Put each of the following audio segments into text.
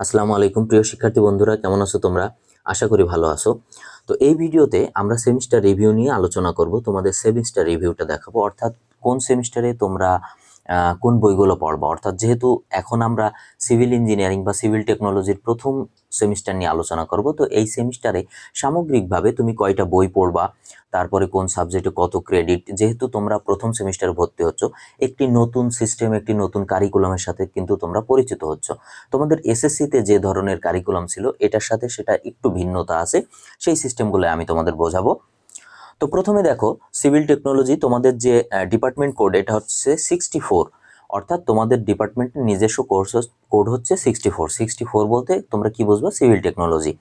আসসালামু আলাইকুম, প্রিয় শিক্ষার্থী বন্ধুরা, কেমন আছো তোমরা? আশা করি ভালো আছো। তো এই ভিডিওতে আমরা সেমিস্টার রিভিউ নিয়ে আলোচনা করব। তোমাদের সেমিস্টার রিভিউটা দেখাবো। অর্থাৎ কোন সেমিস্টারে তোমরা কোন বইগুলো পড়বা? অর্থাৎ যেহেতু এখন আমরা সিভিল ইঞ্জিনিয়ারিং বা সিভিল টেকনোলজির প্রথম সেমিস্টার নিয়ে আলোচনা করব, তো এই সেমিস্টারে সামগ্রিকভাবে তুমি কয়টা বই পড়বা? তারপরে কোন সাবজেক্টে কত ক্রেডিট? যেহেতু তোমরা প্রথম সেমিস্টারে ভর্তি হচ্ছ, একটি নতুন সিস্টেম, একটি নতুন কারিকুলামের সাথে কিন্তু তোমরা পরিচিত হচ্ছ। তোমাদের এসএসসিতে যে ধরনের কারিকুলাম ছিল, এটার সাথে সেটা একটু ভিন্নতা আছে, সেই সিস্টেমগুলো আমি তোমাদের বোঝাবো। তো প্রথমে দেখো সিভিল টেকনোলজি তোমাদের যে ডিপার্টমেন্ট কোড এটা হচ্ছে সিক্সটি ফোর অর্থাৎ তোমাদের ডিপার্টমেন্টের নিজস্ব কোর্স কোড হচ্ছে সিক্সটি ফোর সিক্সটি ফোর বলতে তোমরা কি বুঝবা? সিভিল টেকনোলজি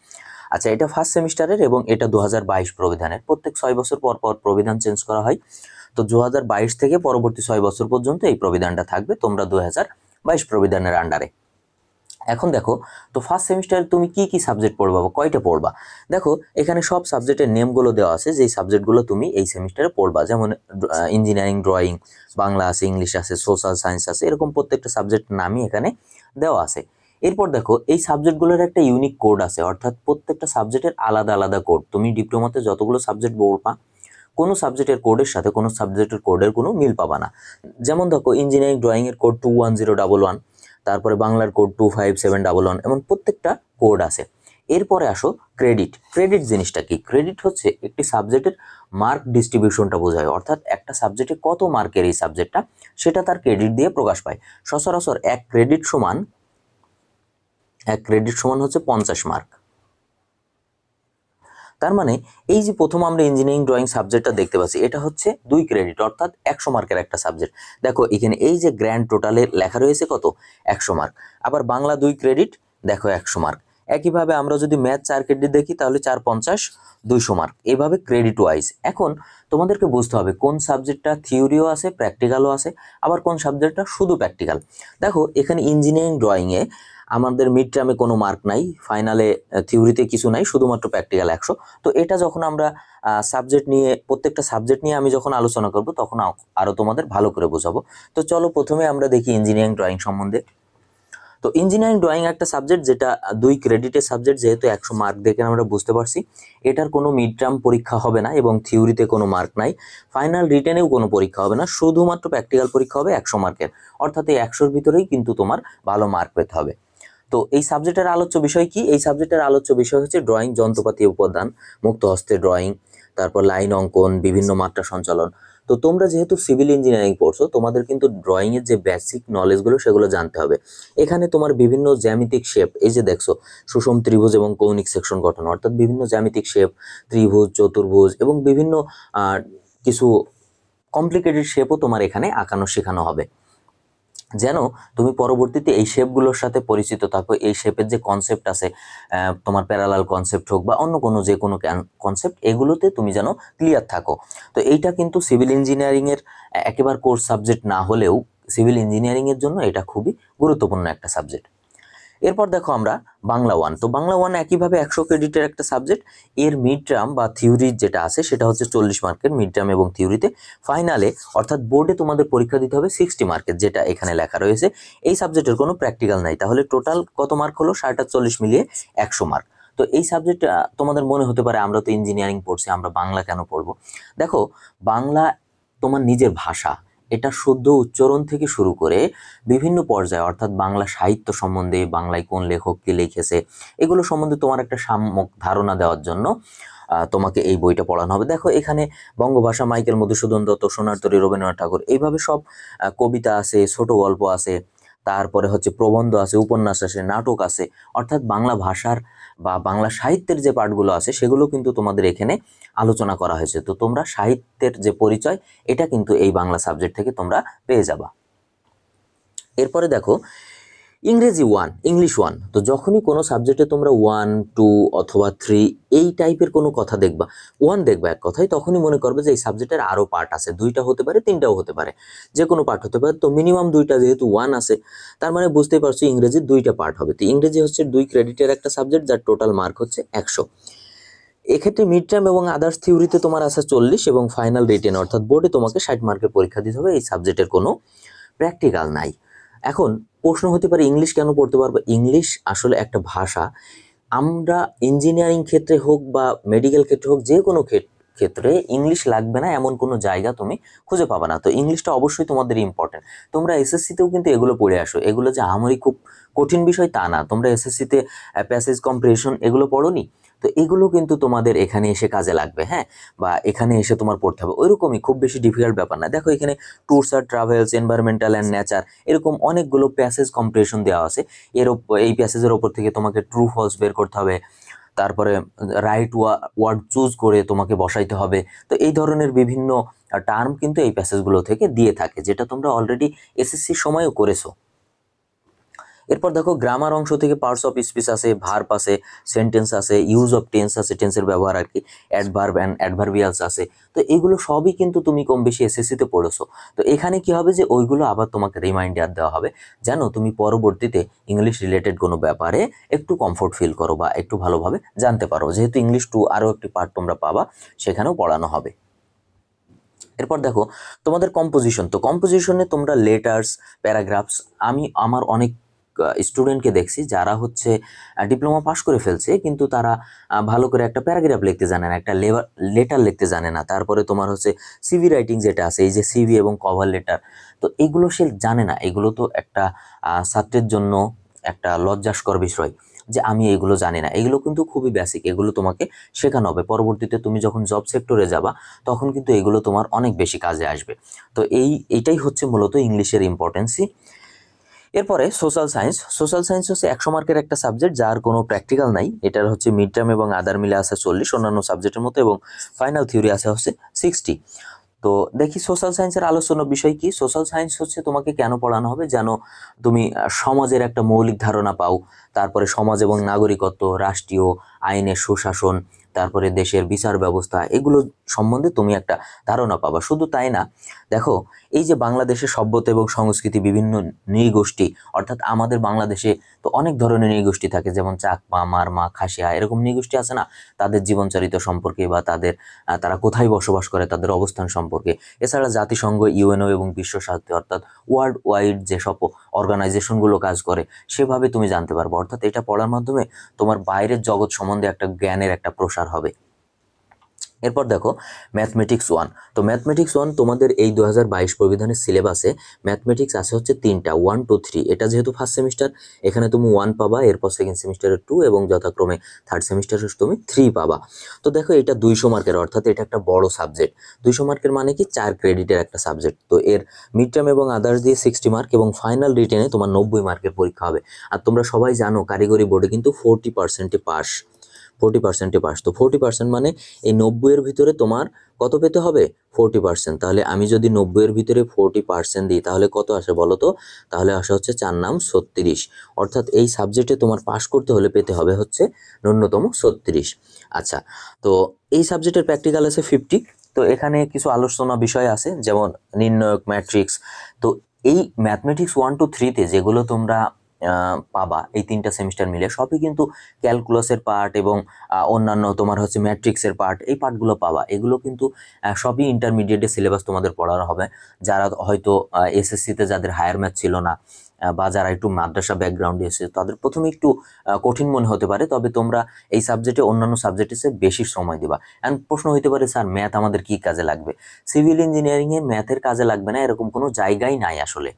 আচ্ছা এটা ফার্স্ট সেমিস্টারের এবং এটা দু হাজার বাইশ প্রবিধানের। প্রত্যেক ছয় বছর পর পর প্রবিধান চেঞ্জ করা হয়। তো দু হাজার বাইশ থেকে পরবর্তী ছয় বছর পর্যন্ত এই প্রবিধানটা থাকবে তোমরা দু হাজার বাইশ প্রবিধানের আন্ডারে এখন দেখো, তো ফার্স্ট সেমিস্টারে তুমি কি কি সাবজেক্ট পড়বা বা কয়টা পড়বা? দেখো, এখানে সব সাবজেক্টের নেমগুলো দেওয়া আছে, যেই সাবজেক্টগুলো তুমি এই সেমিস্টারে পড়বা। যেমন ইঞ্জিনিয়ারিং ড্রয়িং বাংলা আছে, ইংলিশ আছে সোশ্যাল সায়েন্স আছে, এরকম প্রত্যেকটা সাবজেক্ট নামই এখানে দেওয়া আছে। এরপর দেখো, এই সাবজেক্টগুলোর একটা ইউনিক কোড আছে, অর্থাৎ প্রত্যেকটা সাবজেক্টের আলাদা আলাদা কোড তুমি ডিপ্লোমাতে যতগুলো সাবজেক্ট পড়বা, কোনো সাবজেক্টের কোডের সাথে কোনো সাবজেক্টের কোডের কোনো মিল পাবা না। যেমন দেখো ইঞ্জিনিয়ারিং ড্রয়িংয়ের code two one zero double one তারপরে বাংলার code two five seven double one এমন প্রত্যেকটা কোড আছে। এরপরে আসো ক্রেডিট ক্রেডিট জিনিসটা কি? ক্রেডিট হচ্ছে একটি সাবজেক্টের মার্ক ডিস্ট্রিবিউশনটা বোঝায়। অর্থাৎ একটা সাবজেক্টে কত মার্কের এই সাবজেক্টটা সেটা তার ক্রেডিট দিয়ে প্রকাশ পায়। সচরাচর এক ক্রেডিট সমান, এক ক্রেডিট সমান হচ্ছে পঞ্চাশ মার্ক তার মানে এই যে প্রথম আমরা ইঞ্জিনিয়ারিং ড্রয়িং সাবজেক্টটা দেখতে পাচ্ছি, এটা হচ্ছে দুই ক্রেডিট অর্থাৎ একশো মার্কের একটা সাবজেক্ট দেখো, এখানে এই যে গ্র্যান্ড টোটালে লেখা রয়েছে কত? একশো মার্ক। আবার বাংলা দুই ক্রেডিট দেখো একশো মার্ক। একইভাবে আমরা যদি ম্যাথ চার ক্রেডিট দেখি, তাহলে চার পঞ্চাশ, দুইশো মার্ক। এভাবে ক্রেডিট ওয়াইজ এখন তোমাদেরকে বুঝতে হবে কোন সাবজেক্টটা থিওরিও আছে প্র্যাকটিক্যালও আছে, আবার কোন সাবজেক্টটা শুধু প্র্যাকটিক্যাল দেখো, এখানে ইঞ্জিনিয়ারিং ড্রয়িংয়ে আমাদের মিড টার্মে কোনো মার্ক নাই ফাইনালে থিওরিতে কিছু নাই, শুধুমাত্র প্র্যাকটিক্যাল একশো। তো এটা যখন আমরা সাবজেক্ট নিয়ে, প্রত্যেকটা সাবজেক্ট নিয়ে আমি যখন আলোচনা করব, তখন আরও তোমাদের ভালো করে বোঝাবো। তো চলো প্রথমে আমরা দেখি ইঞ্জিনিয়ারিং ড্রয়িং সম্বন্ধে। তো ইঞ্জিনিয়ারিং ড্রয়িং একটা সাবজেক্ট যেটা দুই ক্রেডিটের সাবজেক্ট যেহেতু একশো মার্ক দেখে আমরা বুঝতে পারছি, এটার কোনো মিড টার্ম পরীক্ষা হবে না এবং থিওরিতে কোনো মার্ক নাই। ফাইনাল রিটেনেও কোনো পরীক্ষা হবে না, শুধুমাত্র প্র্যাকটিক্যাল পরীক্ষা হবে একশো মার্কের অর্থাৎ এই একশোর ভিতরেই কিন্তু তোমার ভালো মার্ক পেতে হবে। তো এই সাবজেক্টের আলোচ্য বিষয় কি? এই সাবজেক্টের আলোচ্য বিষয় হচ্ছে ড্রয়িং যন্ত্রপাতি উপাদান, মুক্ত হস্তে ড্রয়িং তারপর লাইন অঙ্কন, বিভিন্ন মাত্রা সঞ্চালন। তো তোমরা যেহেতু সিভিল ইঞ্জিনিয়ারিং পড়ছো, তোমাদের কিন্তু ড্রয়িং এর যে বেসিক নলেজগুলো সেগুলো জানতে হবে। এখানে তোমার বিভিন্ন জ্যামিতিক শেপ এই যে দেখছ, সুষম ত্রিভুজ এবং কৌণিক সেকশন গঠন, অর্থাৎ বিভিন্ন জ্যামিতিক শেপ ত্রিভুজ, চতুর্ভুজ এবং বিভিন্ন কিছু কমপ্লিকেটেড শেপও তোমার এখানে আঁকানো, শেখানো হবে। যেন তুমি পরবর্তীতে এই শেপগুলোর সাথে পরিচিত থাকো, এই শেপের যে কনসেপ্ট আছে তোমার প্যারালাল কনসেপ্ট হোক বা অন্য কোনো যে কোনো কনসেপ্ট এগুলোতে তুমি যেন ক্লিয়ার থাকো। তো এইটা কিন্তু সিভিল ইঞ্জিনিয়ারিংয়ের একেবারে কোর্স সাবজেক্ট না হলেও সিভিল ইঞ্জিনিয়ারিংয়ের জন্য এটা খুবই গুরুত্বপূর্ণ একটা সাবজেক্ট এরপর দেখো আমরা বাংলা ওয়ান তো বাংলা ওয়ান একইভাবে একশো ক্রেডিটের একটা সাবজেক্ট এর মিড টার্ম বা থিওরি যেটা আছে, সেটা হচ্ছে চল্লিশ মার্কের মিড টার্ম এবং থিওরিতে ফাইনালে অর্থাৎ বোর্ডে তোমাদের পরীক্ষা দিতে হবে সিক্সটি মার্কের, যেটা এখানে লেখা রয়েছে। এই সাবজেক্টের কোনো প্র্যাকটিক্যাল নাই। তাহলে টোটাল কত মার্ক হলো? ষাট আর চল্লিশ মিলিয়ে একশো মার্ক তো এই সাবজেক্ট তোমাদের মনে হতে পারে, আমরা তো ইঞ্জিনিয়ারিং পড়ছি, আমরা বাংলা কেন পড়ব? দেখো, বাংলা তোমার নিজের ভাষা। এটা শুদ্ধ উচ্চারণ থেকে শুরু করে বিভিন্ন পর্যায়ে, অর্থাৎ বাংলা সাহিত্য সম্বন্ধে, বাংলায় কোন লেখক কি লিখেছে, এগুলো সম্বন্ধে তোমার একটা সাম্যক ধারণা দেওয়ার জন্য তোমাকে এই বইটা পড়ানো হবে। দেখো, এখানে বঙ্গভাষা, মাইকেল মধুসূদন দত্ত সোনারতরী রবীন্দ্রনাথ ঠাকুর, এইভাবে সব কবিতা আছে, ছোট গল্প আছে, তারপরে হচ্ছে প্রবন্ধ আছে, উপন্যাস আছে, নাটক আছে, অর্থাৎ বাংলা ভাষার বা বাংলা সাহিত্যের যে পাঠগুলো আছে সেগুলো কিন্তু তোমাদের এখানে আলোচনা করা হয়েছে। তো তোমরা সাহিত্যের যে পরিচয়, এটা কিন্তু এই বাংলা সাবজেক্ট থেকে তোমরা পেয়ে যাবা। এরপরে দেখো ইংরেজি ওয়ান ইংলিশ ওয়ান তো যখনই কোনো সাবজেক্টে তোমরা ওয়ান টু অথবা থ্রি এই টাইপের কোনো কথা দেখবা ওয়ান দেখবা এক কথায়, তখনই মনে করবে যে এই সাবজেক্টের আরও পার্ট আছে। দুইটা হতে পারে, তিনটাও হতে পারে। যে কোনো পার্ট হতে পারে। তো মিনিমাম দুইটা যেহেতু ওয়ান আছে, তার মানে বুঝতেই পারছ ইংরেজির দুইটা পার্ট হবে। তো ইংরেজি হচ্ছে দুই ক্রেডিটের একটা সাবজেক্ট যার টোটাল মার্ক হচ্ছে একশো। এক্ষেত্রে মিড টার্ম এবং আদার্স থিওরিতে তোমার আছে চল্লিশ এবং ফাইনাল রিটেন অর্থাৎ বোর্ডে তোমাকে ষাট মার্কের পরীক্ষা দিতে হবে। এই সাবজেক্টের কোনো প্র্যাকটিক্যাল নাই। এখন প্রশ্ন হতে পারে ইংলিশ কেন পড়তে পারব? ইংলিশ আসলে একটা ভাষা। আমরা ইঞ্জিনিয়ারিং ক্ষেত্রে হোক বা মেডিকেল ক্ষেত্রে হোক, যে কোনো ক্ষেত- ক্ষেত্রে ইংলিশ লাগবে না এমন কোনো জায়গা তুমি খুঁজে পাবে না। তো ইংলিশটা অবশ্যই তোমাদের ইম্পর্টেন্ট তোমরা এসএসসিতেও কিন্তু এগুলো পড়ে আসো। এগুলো যে আমারই খুব কঠিন বিষয় তা না। তোমরা এসএসসিতে প্যাসেজ কম্প্রিহেশন এগুলো পড়োনি? তো এগুলো কিন্তু তোমাদের এখানে এসে কাজে লাগবে হ্যাঁ? বা এখানে এসে তোমার পড়তে হবে। ওইরকমই খুব বেশি ডিফিকাল্ট ব্যাপার না। দেখো এখানে ট্যুরস আর ট্রাভেলস এনভায়রনমেন্টাল অ্যান্ড নেচার এরকম অনেকগুলো প্যাসেজ কম্পিটিশন দেওয়া আছে। এর এই প্যাসেজের ওপর থেকে তোমাকে ট্রু ফলস বের করতে হবে। তারপরে রাইট ওয়ার্ড চুজ করে তোমাকে বসাইতে হবে। তো এই ধরনের বিভিন্ন টার্ম কিন্তু এই প্যাসেজগুলো থেকে দিয়ে থাকে, যেটা তোমরা অলরেডি এসএসসির সময়ও করেছ। এরপর দেখো গ্রামার অংশ থেকে পার্টস অফ স্পিচ আছে ভার্ব আছে সেন্টেন্স আছে ইউজ অফ টেন্স আছে টেন্সের ব্যবহার আর কি অ্যাডভার্ব অ্যান্ড অ্যাডভার্বিয়ালস আছে তো এগুলো সবই কিন্তু তুমি কম বেশি এসএসসিতে পড়েছো। তো এখানে কি হবে যে ওইগুলো আবার তোমাকে রিমাইন্ডার দেওয়া হবে, যেন তুমি পরবর্তীতে ইংলিশ রিলেটেড কোনো ব্যাপারে একটু কমফোর্ট ফিল করো বা একটু ভালোভাবে জানতে পারো। যেহেতু ইংলিশ টু আরও একটি পার্ট তোমরা পাবা, সেখানেও পড়ানো হবে। এরপর দেখো, তোমাদের কম্পোজিশন তো কম্পোজিশনে তোমরা লেটার্স প্যারাগ্রাফস আমি, আমার অনেক স্টুডেন্টকে দেখছি যারা হচ্ছে ডিপ্লোমা পাশ করে ফেলছে, কিন্তু তারা ভালো করে একটা প্যারাগ্রাফ লিখতে জানে না, একটা লেটার লিখতে জানে না। তারপরে তোমার হচ্ছে সিভি রাইটিং যেটা আছে, এই যে সিভি এবং কভার লেটার তো এগুলো সে জানে না। এগুলো তো একটা ছাত্রের জন্য একটা লজ্জাস্কর বিষয় যে আমি এগুলো জানি না। এগুলো কিন্তু খুবই বেসিক এগুলো তোমাকে শেখানো হবে। পরবর্তীতে তুমি যখন জব সেক্টরে যাবা, তখন কিন্তু এগুলো তোমার অনেক বেশি কাজে আসবে। তো এই, এটাই হচ্ছে মূলত ইংলিশের ইম্পর্টেন্সি এরপরে সোশ্যাল সায়েন্স সোশ্যাল সায়েন্স হচ্ছে একশো মার্কের একটা সাবজেক্ট যার কোনো প্র্যাকটিক্যাল নাই। এটার হচ্ছে মিড টার্ম এবং আদার মিলে আছে চল্লিশ, অন্যান্য সাবজেক্টের মতো এবং ফাইনাল থিওরি আছে হচ্ছে সিক্সটি তো দেখি সোশ্যাল সায়েন্সের আলোচনার বিষয় কি? সোশ্যাল সায়েন্স হচ্ছে তোমাকে কেন পড়ানো হবে? যেন তুমি সমাজের একটা মৌলিক ধারণা পাও। তারপরে সমাজ এবং নাগরিকত্ব, রাষ্ট্রীয় আইনের সুশাসন তারপরে দেশের বিচার ব্যবস্থা, এগুলো সম্বন্ধে তুমি একটা ধারণা পাবা। শুধু তাই না, দেখো, এই যে বাংলাদেশের সভ্যতা এবং সংস্কৃতি, বিভিন্ন নৃগোষ্ঠী, অর্থাৎ আমাদের বাংলাদেশে তো অনেক ধরনের নৃগোষ্ঠী থাকে, যেমন চাকমা, মারমা, খাসিয়া, এরকম নৃগোষ্ঠী আছে না? তাদের জীবনচরিত সম্পর্কে বা তাদের তারা কোথায় বসবাস করে, তাদের অবস্থান সম্পর্কে। এছাড়া জাতিসংঘ, ইউএনও এবং বিশ্ব স্বাস্থ্য অর্থাৎ ওয়ার্ল্ড ওয়াইড যেসব অর্গানাইজেশনগুলো কাজ করে, সেভাবে তুমি জানতে পারবে। অর্থাৎ এটা পড়ার মাধ্যমে তোমার বাইরের জগৎ সম্বন্ধে একটা জ্ঞানের একটা প্রসার হবে। এরপর দেখো ম্যাথমেটিক্স ওয়ান তো ম্যাথমেটিক্স ওয়ান তোমাদের এই দু হাজার বাইশ প্রবিধানের সিলেবাসে ম্যাথমেটিক্স আছে হচ্ছে তিনটা ওয়ান টু থ্রি এটা যেহেতু ফার্স্ট সেমিস্টার এখানে তুমি ওয়ান পাবা, এরপর সেকেন্ড সেমিস্টারে টু এবং যথাক্রমে থার্ড সেমিস্টারে তুমি থ্রি পাবা। তো দেখো, এটা দুইশো মার্কের অর্থাৎ এটা একটা বড় সাবজেক্ট দুইশো মার্কের মানে কি? চার ক্রেডিটের একটা সাবজেক্ট তো এর মিড টার্ম এবং আদার্স দিয়ে সিক্সটি মার্ক এবং ফাইনাল রিটেনে তোমার নব্বই মার্কের পরীক্ষা হবে। আর তোমরা সবাই জানো কারিগরি বোর্ডে কিন্তু ফোরটি পার্সেন্টে পাস ফোরটি পার্সেন্টে পাস। তো ফোরটি পার্সেন্ট মানে এই নব্বইয়ের ভিতরে তোমার কত পেতে হবে? ফোরটি পার্সেন্ট তাহলে আমি যদি নব্বইয়ের ভিতরে ফোরটি পার্সেন্ট দিই, তাহলে কত আসে বলো তো? তাহলে আসা হচ্ছে চার নাম ছত্রিশ। অর্থাৎ এই সাবজেক্টে তোমার পাশ করতে হলে পেতে হবে হচ্ছে ন্যূনতম ছত্রিশ। আচ্ছা তো এই সাবজেক্টের প্র্যাকটিক্যাল আছে ফিফটি তো এখানে কিছু আলোচনা বিষয় আছে, যেমন নির্ণায়ক ম্যাট্রিক্স তো এই ম্যাথমেটিক্স ওয়ান টু থ্রিতে যেগুলো তোমরা পাবা। এই তিনটা সেমিস্টার মিলে। সবই কিন্তু ক্যালকুলাসের পার্ট এবং অন্যান্য তোমার হচ্ছে ম্যাট্রিক্সের পার্ট এই পার্টগুলো পাবা। এগুলো কিন্তু সবই ইন্টারমিডিয়েটের সিলেবাস তোমাদের পড়ানো হবে। যারা হয়তো এসএসসিতে যাদের হায়ার ম্যাথ ছিল না বা যারা একটু মাদ্রাসা ব্যাকগ্রাউন্ডে এসেছে, তাদের প্রথমে একটু কঠিন মনে হতে পারে। তবে তোমরা এই সাবজেক্টে অন্যান্য সাবজেক্টে চেয়ে বেশি সময় দিবা। অ্যান্ড প্রশ্ন হইতে পারে, স্যার ম্যাথ আমাদের কি কাজে লাগবে? সিভিল ইঞ্জিনিয়ারিংয়ে ম্যাথের কাজে লাগবে না, এরকম কোনো জায়গাই নাই আসলে।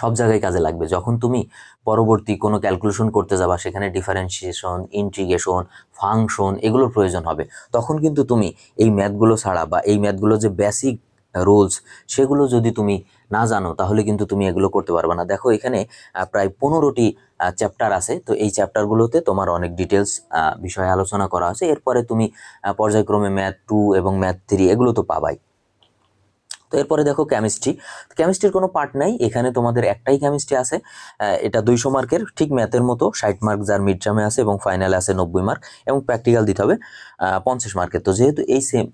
সব জায়গায় কাজে লাগবে। যখন তুমি পরবর্তী কোনো ক্যালকুলেশন করতে যাবা, সেখানে ডিফারেন্সিয়েশন ইন্টিগ্রেশন ফাংশন এগুলোর প্রয়োজন হবে। তখন কিন্তু তুমি এই ম্যাথগুলো ছাড়া বা এই ম্যাথগুলো যে বেসিক রুলস সেগুলো যদি তুমি না জানো, তাহলে কিন্তু তুমি এগুলো করতে পারবে না। দেখো, এখানে প্রায় পনেরোটি চ্যাপ্টার আছে। তো এই চ্যাপ্টারগুলোতে তোমার অনেক ডিটেলস বিষয়ে আলোচনা করা আছে। এরপরে তুমি পর্যায়ক্রমে ম্যাথ টু এবং ম্যাথ থ্রি এগুলো তো পাবাই। তো এরপরে দেখো কেমিস্ট্রি কেমিস্ট্রির কোনো পার্ট নাই, এখানে তোমাদের একটাই কেমিস্ট্রি আছে। এটা দুইশো মার্কের ঠিক ম্যাথের মতো, ষাট মার্ক যার মিড টার্মে আছে এবং ফাইনালে আছে নব্বই মার্ক এবং প্র্যাকটিক্যাল দিতে হবে পঞ্চাশ মার্কের তো যেহেতু এই সেম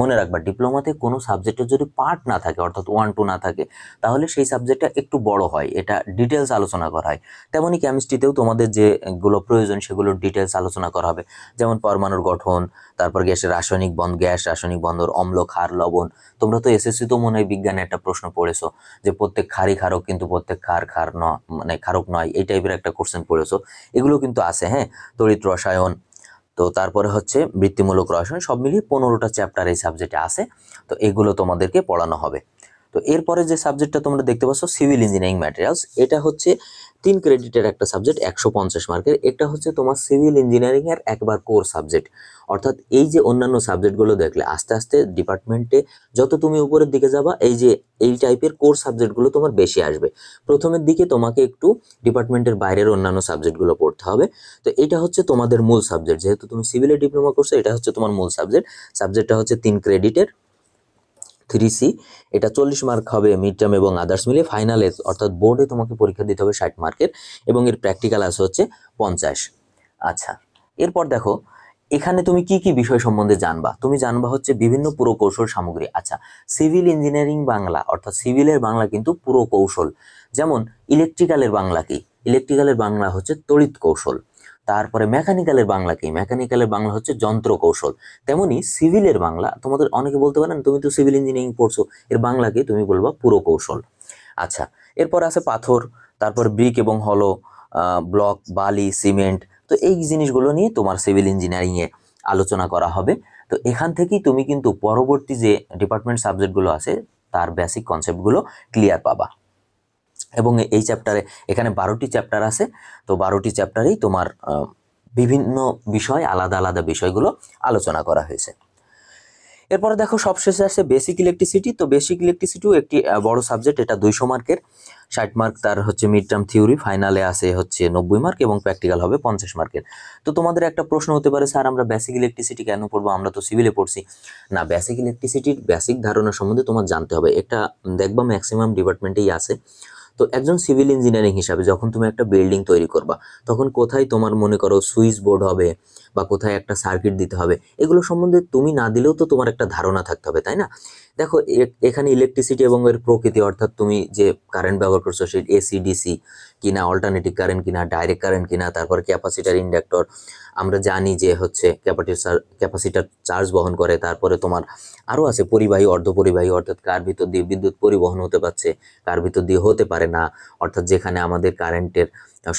মনে রাখবা ডিপ্লোমাতে কোনো সাবজেক্টের যদি পার্ট না থাকে, অর্থাৎ ওয়ান টু না থাকে, তাহলে সেই সাবজেক্টটা একটু বড় হয়, এটা ডিটেলস আলোচনা করা হয়। তেমনই কেমিস্ট্রিতেও তোমাদের যেগুলো প্রয়োজন, সেগুলোর ডিটেলস আলোচনা করা হবে। যেমন পরমাণুর গঠন, তারপর গ্যাসের রাসায়নিক বন্ধ গ্যাস, রাসায়নিক বন্ধন অম্ল, ক্ষার, লবণ তোমরা তো এসএসসি তো মনে হয় বিজ্ঞানে একটা প্রশ্ন পড়েছো যে প্রত্যেক খারি খারক কিন্তু প্রত্যেক খার খার ন মানে খারক নয়, এই টাইপের একটা কোশ্চেন পড়েছো। এগুলো কিন্তু আছে হ্যাঁ? তড়িৎ রসায়ন, তো তারপরে হচ্ছে বৃত্তিমূলক রসায়ন, সব মিলিয়ে পনেরোটা চ্যাপ্টার এই সাবজেক্টে আছে, তো এগুলো তোমাদেরকে পড়ানো হবে। তো এরপরে যে সাবজেক্টটা তোমরা দেখতে পাচ্ছ সিভিল ইঞ্জিনিয়ারিং ম্যাটেরিয়ালস এটা হচ্ছে তিন ক্রেডিটের একটা সাবজেক্ট একশো পঞ্চাশ মার্কের। এটা হচ্ছে তোমার সিভিল ইঞ্জিনিয়ারিং এর একবার কোর সাবজেক্ট অর্থাৎ এই যে অন্যান্য সাবজেক্টগুলো দেখলে, আস্তে আস্তে ডিপার্টমেন্টে যত তুমি উপরের দিকে যাবা, এই যে, এই টাইপের কোর সাবজেক্টগুলো তোমার বেশি আসবে। প্রথমের দিকে তোমাকে একটু ডিপার্টমেন্টের বাইরের অন্যান্য সাবজেক্টগুলো পড়তে হবে। তো এটা হচ্ছে তোমাদের মূল সাবজেক্ট যেহেতু তুমি সিভিলে ডিপ্লোমা করছ, এটা হচ্ছে তোমার মূল সাবজেক্ট সাবজেক্টটা হচ্ছে তিন ক্রেডিটের থ্রি সি এটা চল্লিশ মার্ক হবে মিড টার্ম এবং আদার্স মিলিয়ে ফাইনালে অর্থাৎ বোর্ডে তোমাকে পরীক্ষা দিতে হবে ষাট মার্কের এবং এর প্র্যাকটিক্যাল আছে হচ্ছে পঞ্চাশ। আচ্ছা এরপর দেখো, এখানে তুমি কি কি বিষয় সম্বন্ধে জানবা? তুমি জানবা হচ্ছে বিভিন্ন পুরো কৌশল সামগ্রী। আচ্ছা সিভিল ইঞ্জিনিয়ারিং বাংলা, অর্থাৎ সিভিলের বাংলা কিন্তু পুরো কৌশল যেমন ইলেকট্রিক্যালের বাংলা কি? ইলেকট্রিক্যালের বাংলা হচ্ছে তড়িৎ কৌশল। তারপরে মেকানিক্যালের বাংলা কি? মেকানিক্যালের বাংলা হচ্ছে যন্ত্র কৌশল তেমনি সিভিলের বাংলা, তোমাদের অনেকে বলতে পারেন, তুমি তো সিভিল ইঞ্জিনিয়ারিং পড়ছো, এর বাংলাকে তুমি বলবা পুরো কৌশল আচ্ছা এরপর আছে পাথর, তারপর ব্রিক এবং হলো ব্লক, বালি, সিমেন্ট। তো এই জিনিসগুলো নিয়ে তোমার সিভিল ইঞ্জিনিয়ারিংয়ে আলোচনা করা হবে। তো এখান থেকেই তুমি কিন্তু পরবর্তী যে ডিপার্টমেন্ট সাবজেক্টগুলো আছে, তার বেসিক কনসেপ্টগুলো ক্লিয়ার পাবা। এবং এই চ্যাপ্টারে এখানে বারোটি চ্যাপ্টার আছে। তো বারোটি চ্যাপ্টারেই তোমার বিভিন্ন বিষয়, আলাদা আলাদা বিষয়গুলো আলোচনা করা হয়েছে। এরপরে দেখো, সবশেষে আসছে বেসিক ইলেকট্রিসিটি তো বেসিক ইলেকট্রিসিটিও একটি বড় সাবজেক্ট এটা দুইশো মার্কের। ষাট মার্ক তার হচ্ছে মিড টার্ম থিওরি ফাইনালে আসে হচ্ছে নব্বই মার্ক এবং প্র্যাকটিক্যাল হবে পঞ্চাশ মার্কের। তো তোমাদের একটা প্রশ্ন হতে পারে, স্যার, আমরা বেসিক ইলেকট্রিসিটি কেন পড়ব? আমরা তো সিভিলে পড়ছি। না বেসিক ইলেকট্রিসিটির বেসিক ধারণা সম্বন্ধে তোমার জানতে হবে। এটা দেখবা ম্যাক্সিমাম ডিপার্টমেন্টেই আছে। তো একজন সিভিল ইঞ্জিনিয়ারিং হিসাবে যখন তুমি একটা বিল্ডিং তৈরি করবা, তখন কোথায় তোমার মনে করো সুইচ বোর্ড হবে বা কোথায় একটা সার্কিট দিতে হবে, এগুলো সম্বন্ধে তুমি না দিলেও তো তোমার একটা ধারণা থাকতে হবে, তাই না? দেখো এখানে ইলেকট্রিসিটি এবং এর প্রকৃতি, অর্থাৎ তুমি যে কারেন্ট ব্যবহার করছ, সেই এসি ডিসি কিনা অল্টারনেটিভ কারেন্ট কিনা ডাইরেক্ট কারেন্ট কিনা, তারপর ক্যাপাসিটার ইন্ডাক্টর আমরা জানি যে হচ্ছে ক্যাপাসিটার ক্যাপাসিটার চার্জ বহন করে, তারপরে তোমার আরও আছে পরিবাহী, অর্ধপরিবাহী, অর্থাৎ কার ভিতর দিয়ে বিদ্যুৎ পরিবহন হতে পারছে, কার ভিতর দিয়ে হতে পারে না, অর্থাৎ যেখানে আমাদের কারেন্টের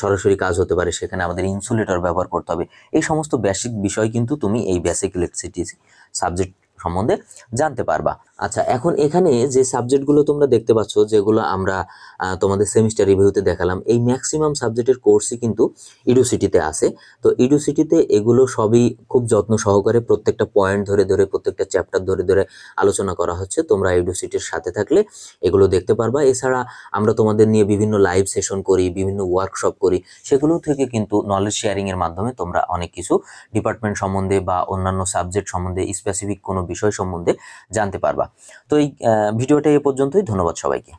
সরাসরি কাজ হতে পারে, সেখানে আমাদের ইনসুলেটর ব্যবহার করতে হবে। এই সমস্ত বেসিক বিষয় কিন্তু তুমি এই বেসিক ইলেকট্রিসিটি সাবজেক্ট সম্বন্ধে জানতে পারবা। আচ্ছা এখন এখানে যে সাবজেক্টগুলো তোমরা দেখতে পাচ্ছ, যেগুলো আমরা তোমাদের সেমিস্টার রিভিউতে দেখালাম, এই ম্যাক্সিমাম সাবজেক্টের কোর্সই কিন্তু ইডুসিটিতে আছে। তো ইডুসিটিতে এগুলো সবই খুব যত্ন সহকারে প্রত্যেকটা পয়েন্ট ধরে ধরে, প্রত্যেকটা চ্যাপ্টার ধরে ধরে আলোচনা করা হচ্ছে। তোমরা ইডুসিটির সাথে থাকলে এগুলো দেখতে পারবা। এছাড়া আমরা তোমাদের নিয়ে বিভিন্ন লাইভ সেশন করি, বিভিন্ন ওয়ার্কশপ করি, সেগুলো থেকে কিন্তু নলেজ শেয়ারিংয়ের মাধ্যমে তোমরা অনেক কিছু ডিপার্টমেন্ট সম্বন্ধে বা অন্যান্য সাবজেক্ট সম্বন্ধে স্পেসিফিক কোনো বিষয় সম্বন্ধে জানতে পারবা। তো এই ভিডিওটা এ পর্যন্তই। ধন্যবাদ সবাইকে।